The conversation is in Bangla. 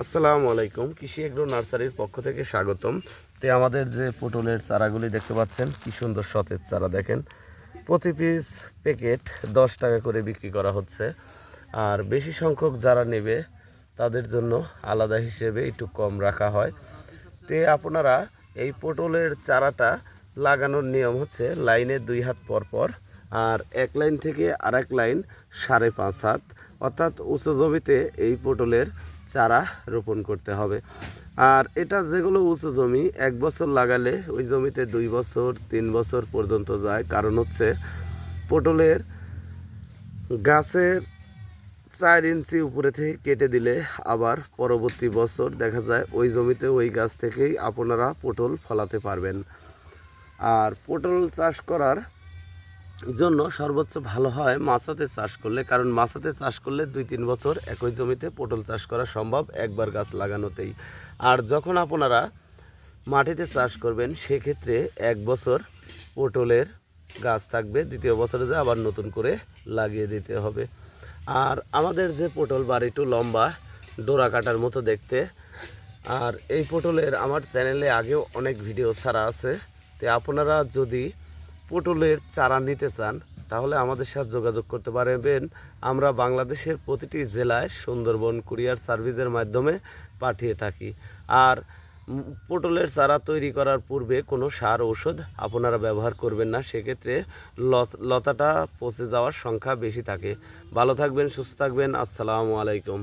আসসালামু আলাইকুম। কৃষি এগ্রো নার্সারির পক্ষ থেকে স্বাগতম। তে আমাদের যে পটলের চারাগুলি দেখতে পাচ্ছেন, কি সুন্দর সতেজ চারা দেখেন। প্রতি পিস প্যাকেট দশ টাকা করে বিক্রি করা হচ্ছে। আর বেশি সংখ্যক যারা নেবে, তাদের জন্য আলাদা হিসেবে একটু কম রাখা হয়। তে আপনারা এই পটলের চারাটা লাগানোর নিয়ম হচ্ছে লাইনে দুই হাত পর পর, আর এক লাইন থেকে আরেক লাইন সাড়ে পাঁচ হাত। অর্থাৎ উঁচু জমিতে এই পটলের চারা রোপণ করতে হবে। আর এটা যেগুলো উঁচু জমি, এক বছর লাগালে ওই জমিতে দুই বছর, তিন বছর পর্যন্ত যায়। কারণ হচ্ছে পটলের গাছের চার ইঞ্চি উপরে থেকে কেটে দিলে আবার পরবর্তী বছর দেখা যায় ওই জমিতে ওই গাছ থেকেই আপনারা পটল ফলাতে পারবেন। আর পটল চাষ করার জন্য সর্বোচ্চ ভালো হয় মাছাতে চাষ করলে, কারণ মাছাতে চাষ করলে দুই তিন বছর একই জমিতে পটল চাষ করা সম্ভব একবার গাছ লাগানোতেই। আর যখন আপনারা মাটিতে চাষ করবেন, সেক্ষেত্রে এক বছর পটলের গাছ থাকবে, দ্বিতীয় বছরে যে আবার নতুন করে লাগিয়ে দিতে হবে। আর আমাদের যে পটল বাড়ি একটু লম্বা, ডোরা কাটার মতো দেখতে, আর এই পটলের আমার চ্যানেলে আগেও অনেক ভিডিও ছাড়া আছে। তো আপনারা যদি পটলের চারা নিতে চান, তাহলে আমাদের সাথে যোগাযোগ করতে পারবেন। আমরা বাংলাদেশের প্রতিটি জেলায় সুন্দরবন কুরিয়ার সার্ভিসের মাধ্যমে পাঠিয়ে থাকি। আর পটলের চারা তৈরি করার পূর্বে কোনো সার ঔষধ আপনারা ব্যবহার করবেন না, সেক্ষেত্রে লতাটা পচে যাওয়ার সংখ্যা বেশি থাকে। ভালো থাকবেন, সুস্থ থাকবেন, আসসালামু আলাইকুম।